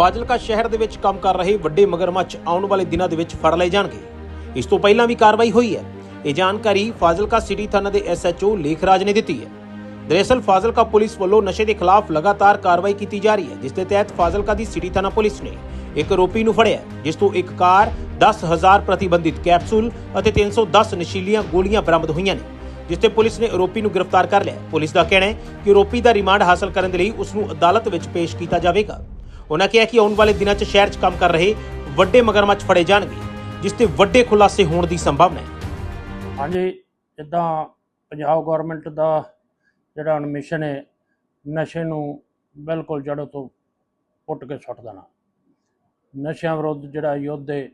ਫਾਜ਼ਿਲਕਾ ਸ਼ਹਿਰ ਦੇ ਵਿੱਚ ਕੰਮ ਕਰ ਰਹੇ ਵੱਡੇ ਮਗਰਮੱਛ ਆਉਣ ਵਾਲੇ ਦਿਨਾਂ ਦੇ ਵਿੱਚ ਫੜ ਲਏ ਜਾਣਗੇ। ਇਸ ਤੋਂ ਪਹਿਲਾਂ ਵੀ ਕਾਰਵਾਈ ਹੋਈ ਹੈ। ਇਹ ਜਾਣਕਾਰੀ ਫਾਜ਼ਿਲਕਾ ਸਿਟੀ ਥਾਣਾ ਦੇ ਐਸਐਚਓ ਲੇਖਰਾਜ ਨੇ ਦਿੱਤੀ ਹੈ। ਦਰਅਸਲ ਫਾਜ਼ਿਲਕਾ ਪੁਲਿਸ ਵੱਲੋਂ ਨਸ਼ੇ ਦੇ ਖਿਲਾਫ ਲਗਾਤਾਰ ਕਾਰਵਾਈ ਕੀਤੀ ਜਾ ਰਹੀ ਹੈ, ਜਿਸ ਦੇ ਤਹਿਤ ਫਾਜ਼ਿਲਕਾ ਦੀ ਸਿਟੀ ਥਾਣਾ ਪੁਲਿਸ ਨੇ ਇੱਕ ਆਰੋਪੀ ਨੂੰ ਫੜਿਆ, ਜਿਸ ਤੋਂ ਇੱਕ ਕਾਰ 10000 ਪ੍ਰਤੀਬੰਧਿਤ ਕੈਪਸੂਲ ਅਤੇ 310 ਨਸ਼ੀਲੀਆਂ ਗੋਲੀਆਂ ਬਰਾਮਦ ਹੋਈਆਂ ਨੇ, ਜਿਸ ਤੇ ਪੁਲਿਸ ਨੇ ਆਰੋਪੀ ਨੂੰ ਗ੍ਰਿਫਤਾਰ ਕਰ ਲਿਆ ਪੁਲਿਸ ਦਾ ਕਹਿਣਾ ਹੈ ਕਿ ਆਰੋਪੀ ਦਾ ਰਿਮਾਂਡ ਹਾਸਲ ਕਰਨ ਦੇ ਲਈ ਉਸ ਨੂੰ ਅਦਾਲਤ ਵਿੱਚ ਪੇਸ਼ ਕੀਤਾ ਜਾਵੇਗਾ। ਉਹਨਾਂ ਕਿਹਾ ਕਿ ਆਉਣ ਵਾਲੇ ਦਿਨਾਂ 'ਚ ਸ਼ਹਿਰ 'ਚ ਕੰਮ ਕਰ ਰਹੇ ਵੱਡੇ ਮਗਰਮੱਛ ਫੜੇ ਜਾਣਗੇ ਜਿਸ ਤੇ ਵੱਡੇ ਖੁਲਾਸੇ ਹੋਣ ਦੀ ਸੰਭਾਵਨਾ ਹੈ। ਹਾਂਜੀ ਜਿੱਦਾਂ ਪੰਜਾਬ ਗਵਰਨਮੈਂਟ ਦਾ ਜਿਹੜਾ ਹੁਣ ਮਿਸ਼ਨ ਹੈ ਨਸ਼ੇ ਨੂੰ ਬਿਲਕੁਲ ਜੜ੍ਹ ਤੋਂ ਪੁੱਟ ਕੇ ਸੁੱਟ ਦੇਣਾ। ਨਸ਼ਿਆਂ ਵਿਰੁੱਧ ਜਿਹੜਾ ਯੁੱਧ ਹੈ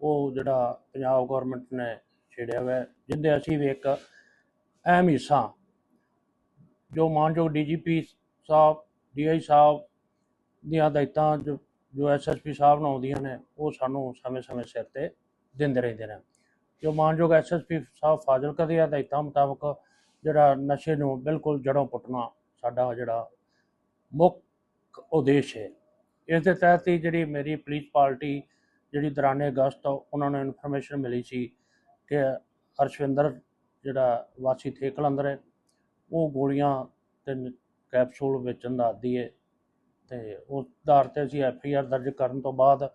ਉਹ ਜਿਹੜਾ ਪੰਜਾਬ ਗਵਰਨਮੈਂਟ ਨੇ ਛੇੜਿਆ ਹੋਇਆ ਹੈ, ਜਿਹਦੇ ਅਸੀਂ ਵੀ ਇੱਕ ਅਹਿਮ ਹਿੱਸਾ ਜੋ ਮਾਨਯੋਗ ਡੀਜੀਪੀ ਸਾਹਿਬ ਡੀਆਈ ਸਾਹਿਬ ਦੀਆਂ ਹਦਾਇਤਾਂ ਜੋ ਜੋ ਐਸਐਸਪੀ ਸਾਹਿਬ ਨੂੰ ਆਉਂਦੀਆਂ ਨੇ, ਉਹ ਸਾਨੂੰ ਸਮੇਂ-ਸਮੇਂ ਸਿਰ ਤੇ ਦਿੰਦੇ ਰਹਿੰਦੇ ਨੇ। ਜੋ ਮਾਨਯੋਗ ਐਸਐਸਪੀ ਸਾਹਿਬ ਫਾਜ਼ਿਲਕਾ ਦੀਆਂ ਹਦਾਇਤਾਂ ਮੁਤਾਬਕ ਜਿਹੜਾ ਨਸ਼ੇ ਨੂੰ ਬਿਲਕੁਲ ਜੜੋਂ ਪੁੱਟਣਾ ਸਾਡਾ ਜਿਹੜਾ ਮੁੱਖ ਉਦੇਸ਼ ਹੈ। ਇਸ ਦੇ ਤਹਿਤ ਹੀ ਜਿਹੜੀ ਮੇਰੀ ਪੁਲਿਸ ਪਾਰਟੀ ਜਿਹੜੀ ਦਰਾਨੇ ਅਗਸਤ ਉਹਨਾਂ ਨੂੰ ਇਨਫੋਰਮੇਸ਼ਨ ਮਿਲੀ ਸੀ ਕਿ ਹਰਸ਼ਵਿੰਦਰ ਜਿਹੜਾ ਵਾਸੀ ਥੇਕਲੰਦਰ ਹੈ ਉਹ ਗੋਲੀਆਂ ਤੇ ਕੈਪਸੂਲ ਵੇਚਣ ਦਾ ਆਦੀ ਹੈ। ਤੇ ਉਸ ਆਧਾਰ ਤੇ ਅਸੀਂ ਐਫ ਆਈ ਆਰ ਦਰਜ ਕਰਨ ਤੋਂ ਬਾਅਦ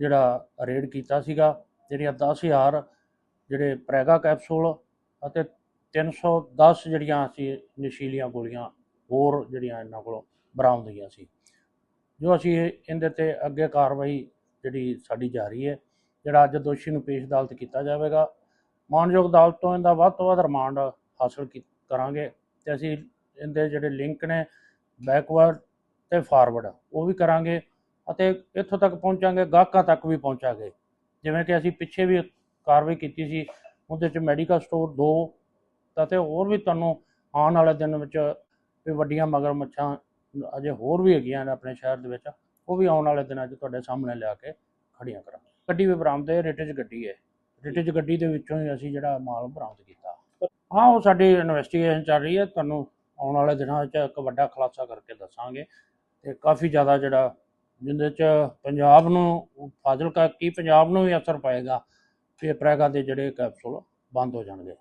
ਜਿਹੜਾ ਰੇਡ ਕੀਤਾ ਸੀਗਾ ਜਿਹੜੀਆਂ 10000 ਜਿਹੜੇ ਪ੍ਰੈਗਾ ਕੈਪਸੂਲ ਅਤੇ 310 ਜਿਹੜੀਆਂ ਅਸੀਂ ਨਸ਼ੀਲੀਆਂ ਗੋਲੀਆਂ, ਹੋਰ ਜਿਹੜੀਆਂ ਇਹਨਾਂ ਕੋਲੋਂ ਬਰਾਮਦ ਹੋਈਆਂ ਸੀ। ਜੋ ਅਸੀਂ ਇਹਦੇ ਤੇ ਅੱਗੇ ਕਾਰਵਾਈ ਜਿਹੜੀ ਸਾਡੀ ਜਾਰੀ ਹੈ, ਜਿਹੜਾ ਅੱਜ ਦੋਸ਼ੀ ਨੂੰ ਪੇਸ਼ ਅਦਾਲਤ ਕੀਤਾ ਜਾਵੇਗਾ, ਮਾਨਯੋਗ ਅਦਾਲਤ ਤੋਂ ਇਹਦਾ ਵੱਧ ਤੋਂ ਵੱਧ ਰਿਮਾਂਡ ਹਾਸਲ ਕਰਾਂਗੇ ਤੇ ਅਸੀਂ ਇਹਦੇ ਜਿਹੜੇ ਲਿੰਕ ਨੇ ਬੈਕਵਰਡ ਤੇ ਫਾਰਵਰਡ ਉਹ ਵੀ ਕਰਾਂਗੇ ਅਤੇ ਇੱਥੋਂ ਤੱਕ ਪਹੁੰਚਾਂਗੇ, ਗਾਹਕਾਂ ਤੱਕ ਵੀ ਪਹੁੰਚਾਂਗੇ। ਜਿਵੇਂ ਕਿ ਅਸੀਂ ਪਿੱਛੇ ਵੀ ਕਾਰਵਾਈ ਕੀਤੀ ਸੀ, ਉਹਦੇ ਚ ਮੈਡੀਕਲ ਸਟੋਰ ਦੋ ਅਤੇ ਹੋਰ ਵੀ ਤੁਹਾਨੂੰ ਆਉਣ ਵਾਲੇ ਦਿਨ ਵਿੱਚ ਵੀ ਵੱਡੀਆਂ ਮਗਰਮੱਛਾਂ ਅਜੇ ਹੋਰ ਵੀ ਹੈਗੀਆਂ ਨੇ ਆਪਣੇ ਸ਼ਹਿਰ ਦੇ ਵਿੱਚ, ਉਹ ਵੀ ਆਉਣ ਵਾਲੇ ਦਿਨਾਂ 'ਚ ਤੁਹਾਡੇ ਸਾਹਮਣੇ ਲਿਆ ਕੇ ਖੜੀਆਂ ਕਰਾਂਗੇ। ਗੱਡੀ ਵੀ ਬਰਾਮਦ ਹੈ ਰਿਟੇਜ ਗੱਡੀ ਹੈ। ਰਿਟੇਜ ਗੱਡੀ ਦੇ ਵਿੱਚੋਂ ਹੀ ਅਸੀਂ ਜਿਹੜਾ ਮਾਲ ਬਰਾਮਦ ਕੀਤਾ। ਹਾਂ, ਉਹ ਸਾਡੀ ਇਨਵੈਸਟੀਗੇਸ਼ਨ ਚੱਲ ਰਹੀ ਹੈ, ਤੁਹਾਨੂੰ ਆਉਣ ਵਾਲੇ ਦਿਨਾਂ ਵਿੱਚ ਇੱਕ ਵੱਡਾ ਖੁਲਾਸਾ ਕਰਕੇ ਦੱਸਾਂਗੇ। ਤੇ ਕਾਫੀ ਜ਼ਿਆਦਾ ਜਿਹੜਾ ਜਿਹਦੇ ਚ ਪੰਜਾਬ ਨੂੰ, ਫਾਜ਼ਿਲਕਾ ਕੀ ਪੰਜਾਬ ਨੂੰ ਵੀ ਅਸਰ ਪਾਏਗਾ ਕਿ ਪ੍ਰੈਗਾ ਦੇ ਜਿਹੜੇ ਕੈਪਸੂਲ ਬੰਦ ਹੋ ਜਾਣਗੇ।